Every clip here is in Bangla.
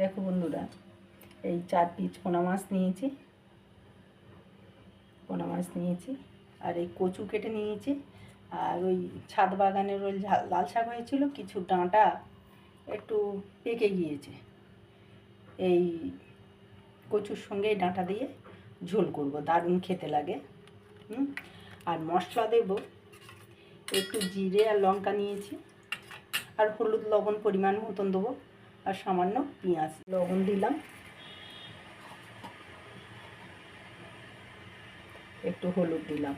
দেখো বন্ধুরা, এই চার পিস পোনা মাছ নিয়েছি, পোনা মাছ নিয়েছি, আর এই কচু কেটে নিয়েছি, আর ওই ছাদ বাগানের ওই লাল শাক হয়েছিল, কিছু ডাঁটা একটু পেকে গিয়েছে। এই কচুর সঙ্গে ডাঁটা দিয়ে ঝোল করব, দারুণ খেতে লাগে, হুম? আর মশলা দেব, একটু জিরে আর লঙ্কা নিয়েছি, আর হলুদ লবণ পরিমাণ মতন দেবো। আর সামান্য পেঁয়াজ, লবণ দিলাম। একটু হলুদ দিলাম।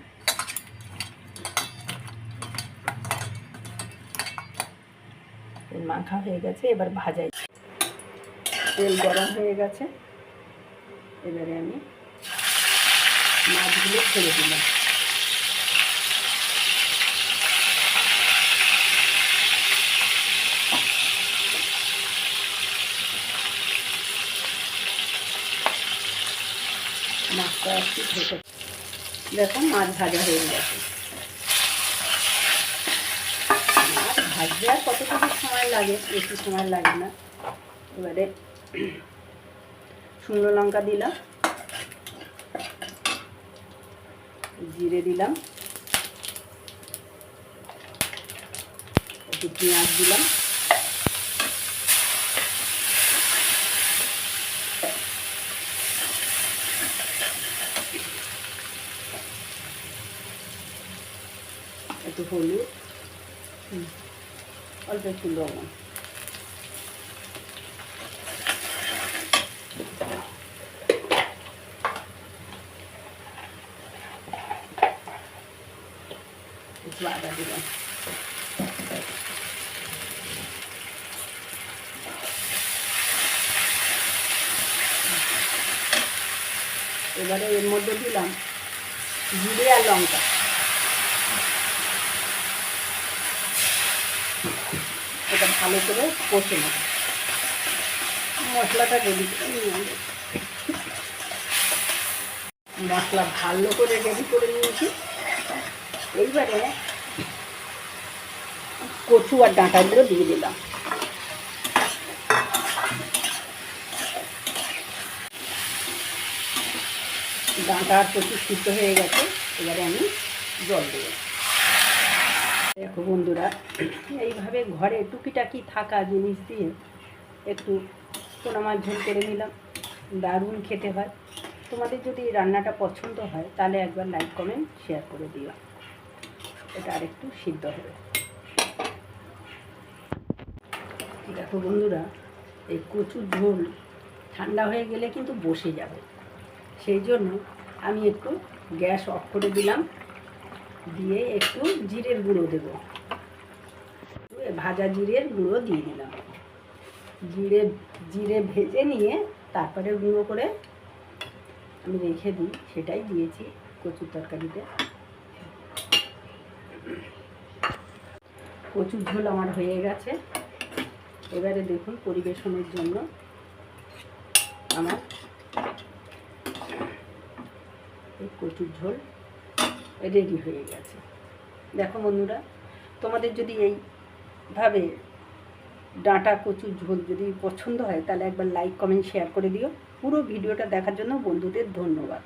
মাখা হয়ে গেছে, এবার ভাজাই। তেল গরম হয়ে গেছে। এবারে আমি মাছগুলো ছেড়ে দিলাম। মাছটা একটু ভেজে দেখো মাছ ভাজা হয়ে গেছে। মাছ ভাজতে কতটুকু সময় লাগে? বেশি সময় লাগে না। এবারে শুকনো লঙ্কা দিলাম। জিরে দিলাম। একটু পেঁয়াজ দিলাম। একটু হলুদ। অল্প একটু লবণ। দিলাম। এবারে এর মধ্যে দিলাম জিরে আর লঙ্কা। এটা ভালো করে কষে নেব। মশলাটা রেডি করে নিয়ে। মশলা ভালো করে রেডি করে নিয়েছি। এইবারে কচু আর ডাঁটাগুলো দিয়ে দিলাম। ডাঁটা আর কচু সিদ্ধ হয়ে গেছে। এবারে আমি জল দেবো। দেখো বন্ধুরা, এইভাবে ঘরে টুকিটাকি থাকা জিনিস দিয়ে একটু পোনা মাছ ঝোল করে নিলাম, দারুণ খেতে হয়। তোমাদের যদি রান্নাটা পছন্দ হয়, তাহলে একবার লাইক কমেন্ট শেয়ার করে দিও। এটা আরেকটু সিদ্ধ হবে। দেখো বন্ধুরা, এই কচুর ঝোল ঠান্ডা হয়ে গেলে কিন্তু বসে যাবে। সেই জন্য আমি একটু গ্যাস অফ করে দিলাম। দিয়ে একটু জিরের গুঁড়ো দেব। ভাজা জিরের গুঁড়ো দিয়ে দিলাম। জিরে জিরে ভেজে নিয়ে তারপরে গুঁড়ো করে আমি রেখে দিই, সেটাই দিয়েছি কচুর তরকারিতে। কচুর ঝোল আমার হয়ে গেছে। এবারে দেখুন পরিবেশনের জন্য আমার এই কচুর ঝোল রেডি হয়ে গেছে। দেখো বন্ধুরা, তোমাদের যদি এইভাবে ডাঁটা কচুর ঝোল যদি পছন্দ হয়, তাহলে একবার লাইক কমেন্ট শেয়ার করে দিও। পুরো ভিডিওটা দেখার জন্য বন্ধুদের ধন্যবাদ।